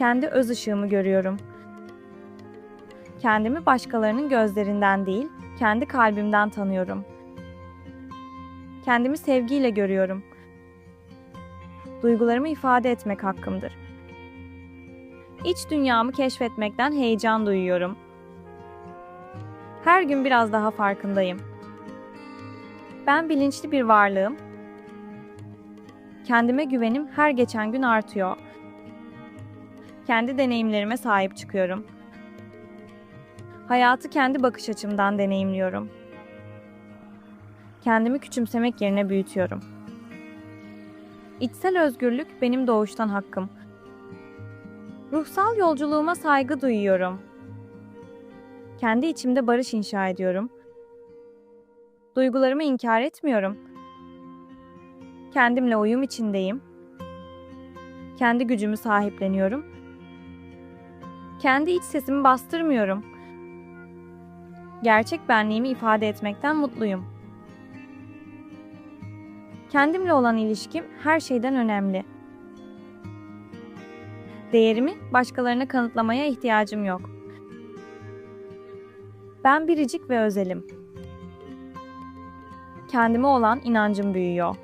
Kendi öz ışığımı görüyorum. Kendimi başkalarının gözlerinden değil, kendi kalbimden tanıyorum. Kendimi sevgiyle görüyorum. Duygularımı ifade etmek hakkımdır. İç dünyamı keşfetmekten heyecan duyuyorum. Her gün biraz daha farkındayım. Ben bilinçli bir varlığım. Kendime güvenim her geçen gün artıyor. Kendi deneyimlerime sahip çıkıyorum. Hayatı kendi bakış açımdan deneyimliyorum. Kendimi küçümsemek yerine büyütüyorum. İçsel özgürlük benim doğuştan hakkım. Ruhsal yolculuğuma saygı duyuyorum. Kendi içimde barış inşa ediyorum. Duygularımı inkar etmiyorum. Kendimle uyum içindeyim. Kendi gücümü sahipleniyorum. Kendi iç sesimi bastırmıyorum. Gerçek benliğimi ifade etmekten mutluyum. Kendimle olan ilişkim her şeyden önemli. Değerimi başkalarına kanıtlamaya ihtiyacım yok. Ben biricik ve özelim. Kendime olan inancım büyüyor.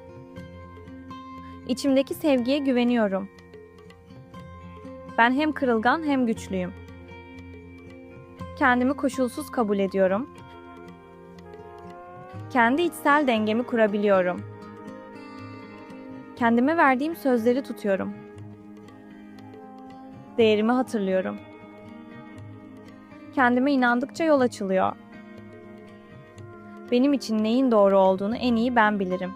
İçimdeki sevgiye güveniyorum. Ben hem kırılgan hem güçlüyüm. Kendimi koşulsuz kabul ediyorum. Kendi içsel dengemi kurabiliyorum. Kendime verdiğim sözleri tutuyorum. Değerimi hatırlıyorum. Kendime inandıkça yol açılıyor. Benim için neyin doğru olduğunu en iyi ben bilirim.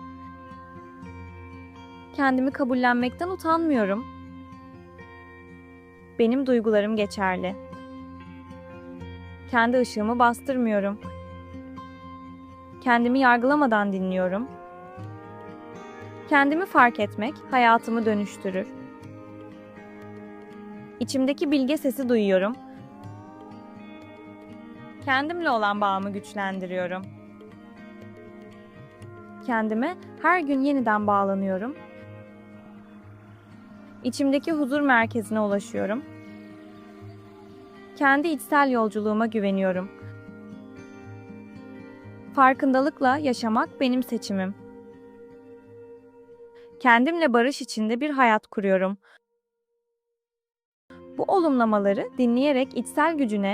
Kendimi kabullenmekten utanmıyorum. Benim duygularım geçerli. Kendi ışığımı bastırmıyorum. Kendimi yargılamadan dinliyorum. Kendimi fark etmek hayatımı dönüştürür. İçimdeki bilge sesi duyuyorum. Kendimle olan bağımı güçlendiriyorum. Kendime her gün yeniden bağlanıyorum. İçimdeki huzur merkezine ulaşıyorum. Kendi içsel yolculuğuma güveniyorum. Farkındalıkla yaşamak benim seçimim. Kendimle barış içinde bir hayat kuruyorum. Bu olumlamaları dinleyerek içsel gücüne